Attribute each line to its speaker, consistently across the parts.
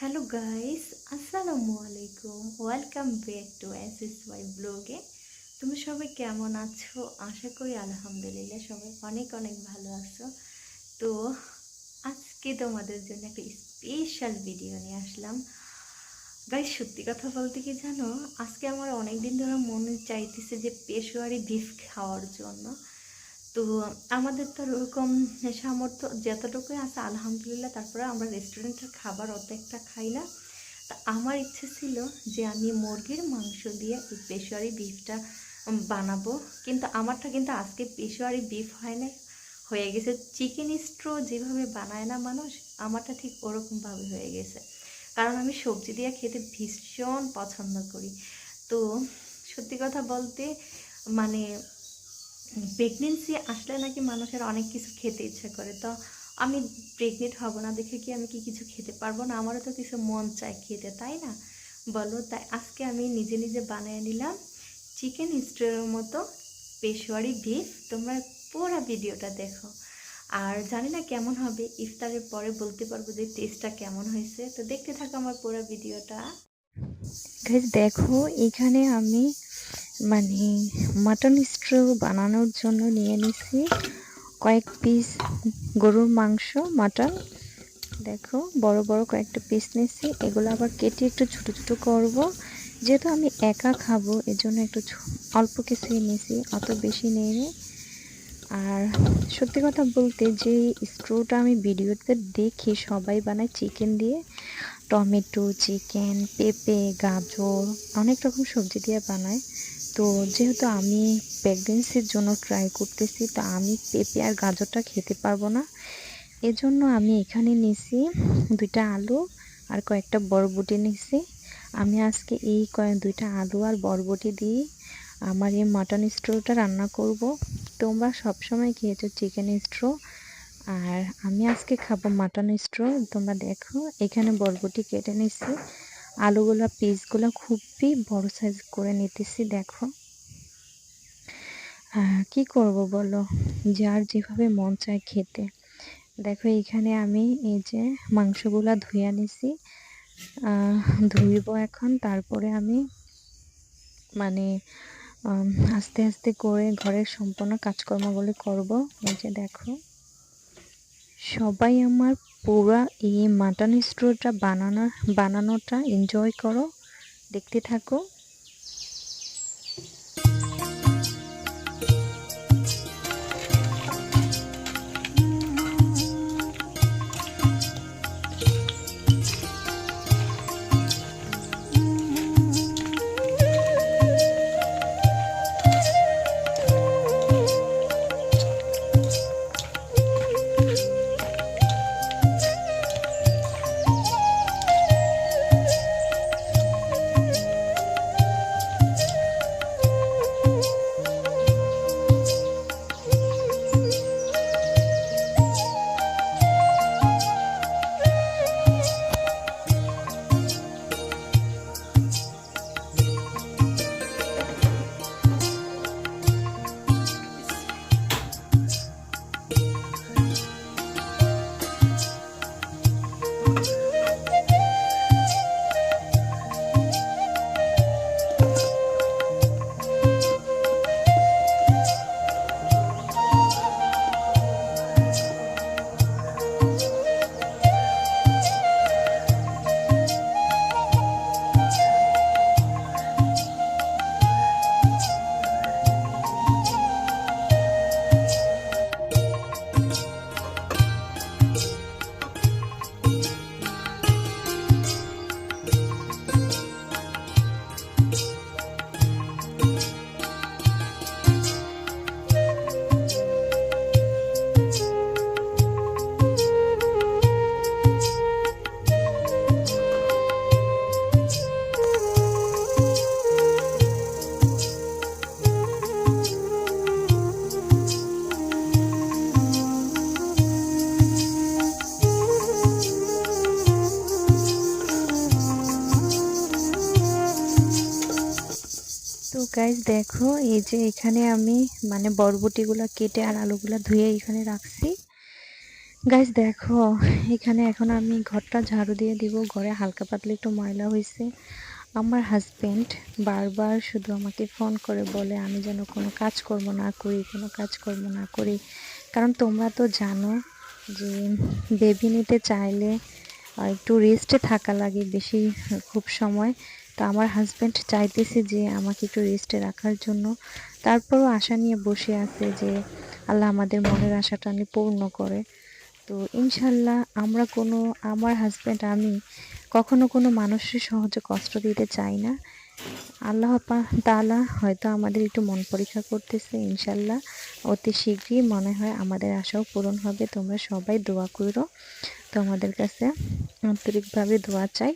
Speaker 1: Hello guys আসসালামু আলাইকুম welcome back to S S Y ব্লগে তুমি সবাই কেমন আছো? আশা করি আলহামদুলিল্লাহ সবাই অনেক অনেক ভালো আছো। তো আজকে তোমাদের জন্য একটা স্পেশাল ভিডিও নিয়ে আসলাম। গাইস সত্যি কথা বলতে কি জানো? আজকে আমার অনেক দিন ধরে মনে চাইতেছে যে পেশোয়ারি বিফ খাওয়ার জন্য। তো আমাদের তো ওরকম সামর্থ্য যতটুকুই আছে, আলহামদুলিল্লাহ, তারপরে আমরা রেস্টুরেন্টের খাবার অত একটা খাই না। তা আমার ইচ্ছে ছিল যে আমি মুরগির মাংস দিয়ে এই পেশোয়ারি বিফটা বানাবো। কিন্তু আমারটা কিন্তু আজকে পেশোয়ারি বিফ হয় না হয়ে গেছে চিকেন স্ট্রো যেভাবে বানায় না মানুষ, আমারটা ঠিক ওরকমভাবে হয়ে গেছে। কারণ আমি সবজি দিয়ে খেতে ভীষণ পছন্দ করি। তো সত্যি কথা বলতে মানে প্রেগনেন্সি আসলে নাকি মানুষের অনেক কিছু খেতে ইচ্ছা করে। তো আমি প্রেগনেন্ট হব না দেখে কি আমি কি কিছু খেতে পারব না? আমারও তো কিছু মন চায় খেতে, তাই না? বলো, তাই আজকে আমি নিজে নিজে বানিয়ে নিলাম চিকেন স্টোরের মতো পেশোয়ারি বিফ তোমরা পুরো ভিডিওটা দেখো। আর জানি না কেমন হবে, ইফতারের পরে বলতে পারব যে টেস্টটা কেমন হয়েছে। তো দেখতে থাকো আমার পুরো ভিডিওটা।
Speaker 2: দেখো, এখানে আমি মানে মাটন স্ট্রো বানানোর জন্য নিয়ে নিছি। কয়েক পিস গরুর মাংস মাটন দেখো, বড় বড় কয়েকটা পিস নিছি। এগুলো আবার কেটে একটু ছোট ছোট করব। যেহেতু আমি একা খাব, এজন্য একটু অল্প কিছুই নিছি, অত বেশি নেই আর সত্যি কথা বলতে যে স্ট্রোটা আমি ভিডিওতে দেখি, সবাই বানায় চিকেন দিয়ে। টমেটো চিকেন পেঁপে, গাজর, অনেক রকম সবজি দিয়ে বানায়। তো যেহেতু আমি প্রেগনেন্সির জন্য ট্রাই করতেছি, তো আমি পেঁপে আর গাজরটা খেতে পারব না। এজন্য আমি এখানে নিছি দুইটা আলু আর কয়েকটা বরবটি নিছি। আমি আজকে এই কয়েক দুইটা আলু আর বরবটি দিয়ে আমার এই মাটন স্ট্রোটা রান্না করব। তোমরা সবসময় খেয়েছো চিকেন স্ট্রো আর আমি আজকে খাব মাটন স্ট্রো তোমরা দেখো, এখানে বরবটি কেটে নিছি। আলুগুলা, পিসগুলো খুবই বড় সাইজ করে নিতেছি, দেখো। কি করব বলো? যার যেভাবে মন চায় খেতে। দেখো, এখানে আমি এই যে মাংসগুলা ধুয়ে নিছি ধুইব এখন, তারপরে আমি মানে আস্তে আস্তে করে ঘরের সম্পূর্ণ কাজকর্মগুলি করব। এই যে দেখো, সবাই আমার পুরা এই মাটন স্ট্রোটা বানানো বানানোটা এনজয় করো দেখতে থাকো। গাইজ দেখো, এই যে এখানে আমি মানে বরবটিগুলো কেটে আর আলুগুলো ধুয়ে এখানে রাখছি। গাইজ দেখো, এখানে এখন আমি ঘরটা ঝাড়ু দিয়ে দিব। ঘরে হালকা পাতলা একটু ময়লা হয়েছে। আমার হাজবেন্ড বারবার শুধু আমাকে ফোন করে বলে, আমি যেন কোনো কাজ কাজকর্ম না করি, কোনো কাজ কাজকর্ম না করি। কারণ তোমরা তো জানো যে বেবি নিতে চাইলে একটু রেস্টে থাকা লাগে বেশি, খুব সময়। তো আমার হাজবেন্ড চাইতেছে যে আমাকে একটু রেস্টে রাখার জন্য। তারপরও আশা নিয়ে বসে আছে যে আল্লাহ আমাদের মনের আশাটা নিয়ে পূর্ণ করে। তো ইনশাল্লাহ আমরা কোনো, আমার হাজব্যান্ড আমি কখনো কোনো মানুষের সহজে কষ্ট দিতে চাই না। আল্লাহ তাআলা হয়তো আমাদের একটু মন পরীক্ষা করতেছে ইনশাল্লাহ অতি শীঘ্রই মনে হয় আমাদের আশাও পূরণ হবে। তোমরা সবাই দোয়া করো। তোমাদের কাছে আন্তরিকভাবে দোয়া চাই।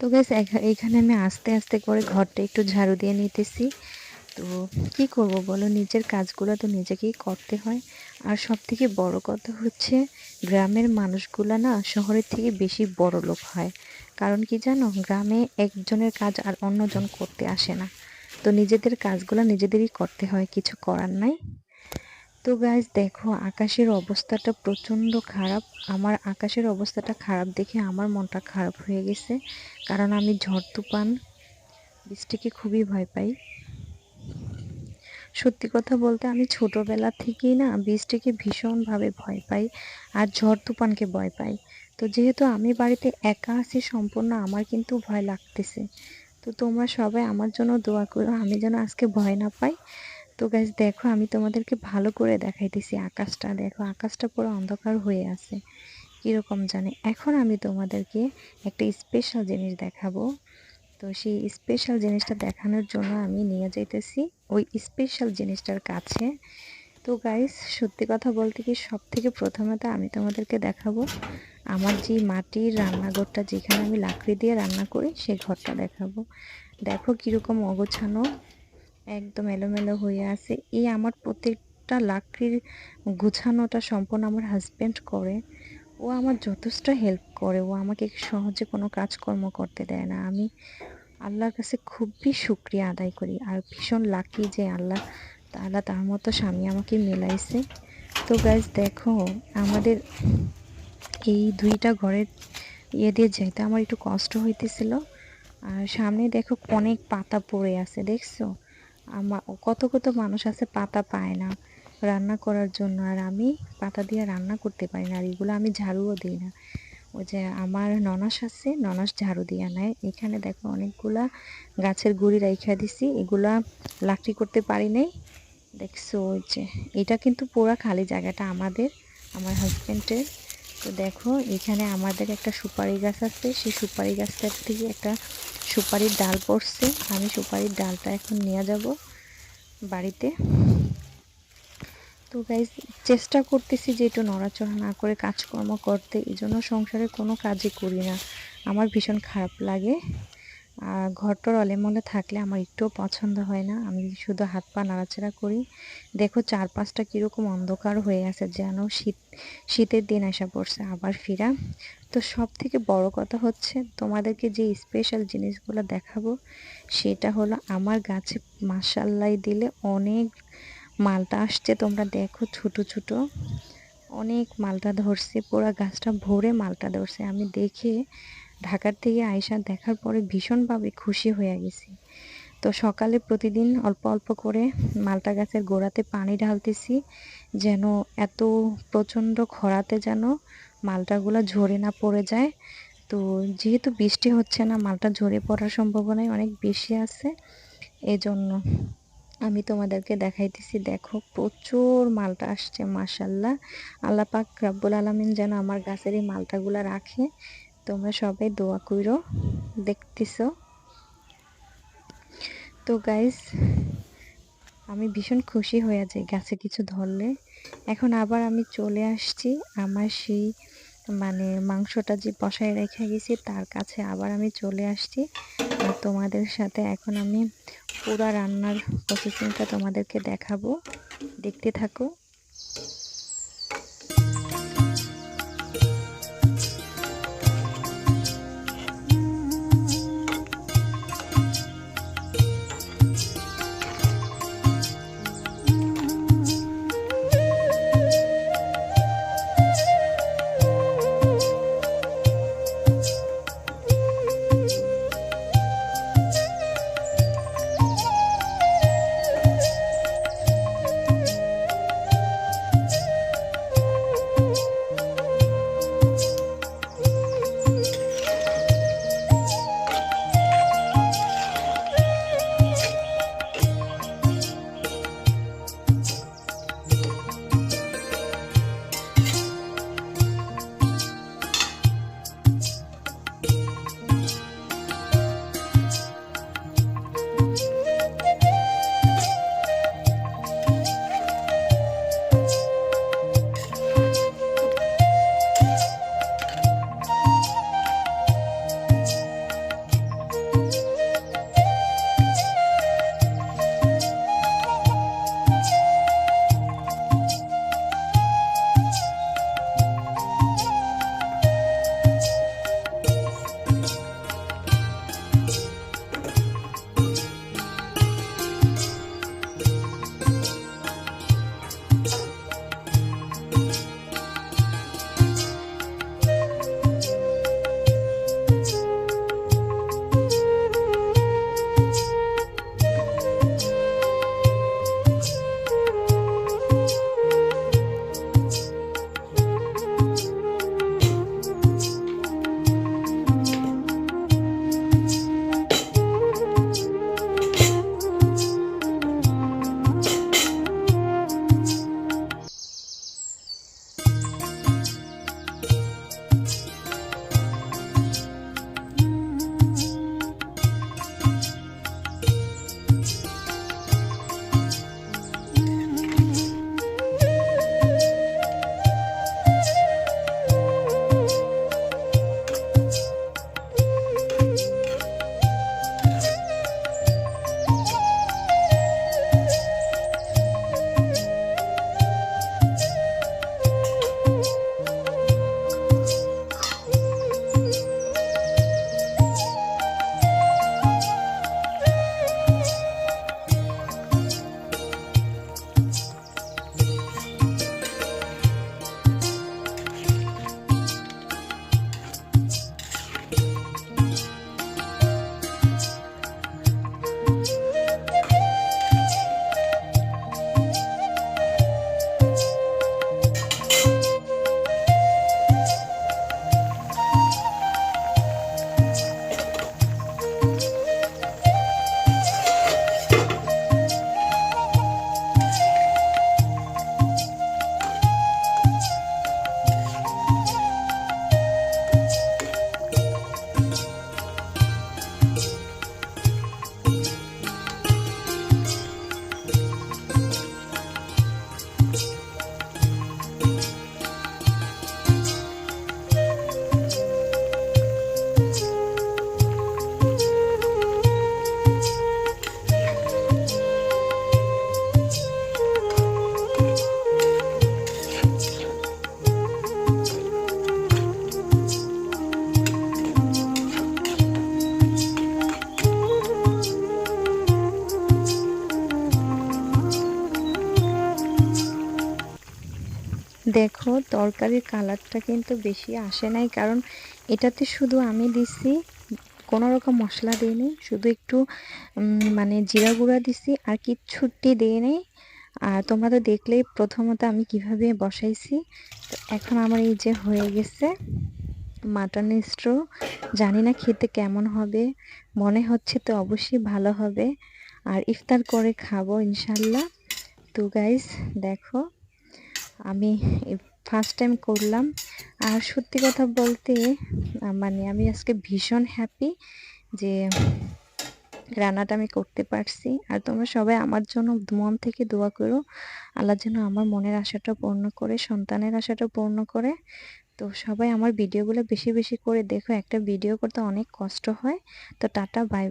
Speaker 2: তো গাইস এখানে আমি আস্তে আস্তে করে ঘরটা একটু ঝাড়ু দিয়ে নিতেছি। তো কি করব বলো? নিজের কাজগুলো তো নিজেকেই করতে হয়। আর সব থেকে বড় কথা হচ্ছে, গ্রামের মানুষগুলো না শহরের থেকে বেশি বড় লোক হয়। কারণ কি জানো? গ্রামে একজনের কাজ আর অন্যজন করতে আসে না। তো নিজেদের কাজগুলো নিজেদেরই করতে হয়, কিছু করার নাই। তো গাইজ দেখো, আকাশের অবস্থাটা প্রচণ্ড খারাপ। আমার আকাশের অবস্থাটা খারাপ দেখে আমার মনটা খারাপ হয়ে গেছে। কারণ আমি ঝড় তুফান, বৃষ্টিকে খুবই ভয় পাই। সত্যি কথা বলতে, আমি ছোটবেলা থেকেই না বৃষ্টিকে ভীষণভাবে ভয় পাই আর ঝড় তুফানকে ভয় পাই। তো যেহেতু আমি বাড়িতে একা আছি, সম্পূর্ণ আমার কিন্তু ভয় লাগতেছে। তো তোমরা সবাই আমার জন্য দোয়া করো, আমি যেন আজকে ভয় না পাই। তো গাছ দেখো আমি তোমাদেরকে ভালো করে দেখাইতেছি আকাশটা। দেখো আকাশটা পুরো অন্ধকার হয়ে আছে। কীরকম জানে? এখন আমি তোমাদেরকে একটা স্পেশাল জিনিস দেখাবো। তো সেই স্পেশাল জিনিসটা দেখানোর জন্য আমি নিয়ে যাইতেছি ওই স্পেশাল জিনিসটার কাছে। তো গাইস সত্যি কথা বলতে কি সব থেকে প্রথমে তো আমি তোমাদেরকে দেখাবো আমার যে মাটির রান্নাঘরটা, যেখানে আমি লাকড়ি দিয়ে রান্না করি, সেই ঘরটা দেখাবো। দেখো কীরকম অগোছানো একদম এলোমেলো হয়ে আছে। এই আমার প্রত্যেকটা লাকড়ির গুছানোটা সম্পূর্ণ আমার হাজব্যান্ড করে। ও আমার যথেষ্ট হেল্প করে। ও আমাকে সহজে কোনো কাজকর্ম করতে দেয় না। আমি আল্লাহর কাছে খুবই শুক্রিয়া আদায় করি। আর ভীষণ লাকি যে আল্লাহ তাআলা তার মতো স্বামী আমাকে মেলাইছে। তো গাইজ দেখো, আমাদের এই দুইটা ঘরের ইয়ে দিয়ে যেতে আমার একটু কষ্ট হইতেছিল। আর সামনে দেখো অনেক পাতা পড়ে আছে, দেখছ? কত কত মানুষ আছে পাতা পায় না রান্না করার জন্য। আর আমি পাতা দিয়ে রান্না করতে পারি না, আর এগুলো আমি ঝাড়ুও দিই না। ওই যে আমার ননাস আছে, ননাস ঝাড়ু দিয়ে নেয়। এখানে দেখো অনেকগুলা গাছের গুড়ি রাইখা দিছি, এগুলা লাকড়ি করতে পারি নাই। দেখছ ওই যে, এটা কিন্তু পুরো খালি জায়গাটা আমাদের, আমার হাজব্যান্ডের তো দেখো এখানে আমাদের একটা সুপারি গাছ আছে, সেই সুপারি গাছটার থেকে একটা সুপারির ডাল পড়ছে, আমি সুপারির ডালটা এখন নিয়ে যাব বাড়িতে। তো গাইজ চেষ্টা করতেছি যে একটু নড়াচড়া না করে কাজকর্ম করতে এই জন্য সংসারে কোনো কাজই করি না। আমার ভীষণ খারাপ লাগে। আর ঘরটর অলেমলে থাকলে আমার একটুও পছন্দ হয় না। আমি শুধু হাত পা নাড়াচাড়া করি। দেখো চারপাশটা কীরকম অন্ধকার হয়ে আছে যেন শীত, শীতের দিন আসা পড়ছে আবার ফিরা। তো সব থেকে বড় কথা হচ্ছে তোমাদেরকে যে স্পেশাল জিনিসগুলো দেখাবো, সেটা হলো আমার গাছে মাসাল্লাই দিলে অনেক মালটা আসছে। তোমরা দেখো ছোট ছোট অনেক মালটা ধরছে, পুরো গাছটা ভরে মালটা ধরছে। আমি দেখে ঢাকার থেকে আয়সা দেখার পরে ভীষণভাবে খুশি হয়ে গেছি। তো সকালে প্রতিদিন অল্প অল্প করে মালটা গাছের গোড়াতে পানি ঢালতেছি, যেন এত প্রচণ্ড খরাতে যেন মালটাগুলো ঝরে না পড়ে যায়। তো যেহেতু বৃষ্টি হচ্ছে না, মালটা ঝরে পড়ার সম্ভাবনাই অনেক বেশি আছে। এজন্য আমি তোমাদেরকে দেখাইতেছি, দেখো প্রচুর মালটা আসছে মাসাল্লাহ আল্লাপাক রাব্বুল আলমিন যেন আমার গাছের এই মালটাগুলো রাখে। তোমরা সবাই দোয়া করো, দেখতেছো। তো গাইস আমি ভীষণ খুশি হয়ে যাই গাছে কিছু ধরলে। এখন আবার আমি চলে আসছি আমার সেই মানে মাংসটা যে বসায় রেখে গেছি, তার কাছে আবার আমি চলে আসছি। আর তোমাদের সাথে এখন আমি পুরা রান্নার প্রসেসিংটা তোমাদেরকে দেখাবো। দেখতে থাকো। দেখো, তরকারির কালারটা কিন্তু বেশি আসে নাই, কারণ এটাতে শুধু আমি দিছি, কোনো রকম মশলা দিইনি, শুধু একটু মানে জিরা গুঁড়া দিছি আর কিচ্ছুটি দিয়ে নেই আর তোমরা দেখলেই প্রথমত আমি কীভাবে বসাইছি। তো এখন আমার এই যে হয়ে গেছে মাটন স্ট্রো, জানি না খেতে কেমন হবে, মনে হচ্ছে তো অবশ্যই ভালো হবে। আর ইফতার করে খাব ইনশাল্লাহ। তো গাইস দেখো আমি ফার্স্ট টাইম করলাম। আর সত্যি কথা বলতে মানে আমি আজকে ভীষণ হ্যাপি যে রান্নাটা আমি করতে পারছি। আর তোমরা সবাই আমার জন্য মন থেকে দোয়া করো। আল্লাহ যেন আমার মনের আশাটা পূর্ণ করে, সন্তানের আশাটা পূর্ণ করে। তো সবাই আমার ভিডিওগুলো বেশি বেশি করে দেখো। একটা ভিডিও করতে অনেক কষ্ট হয়। তো টাটা বাই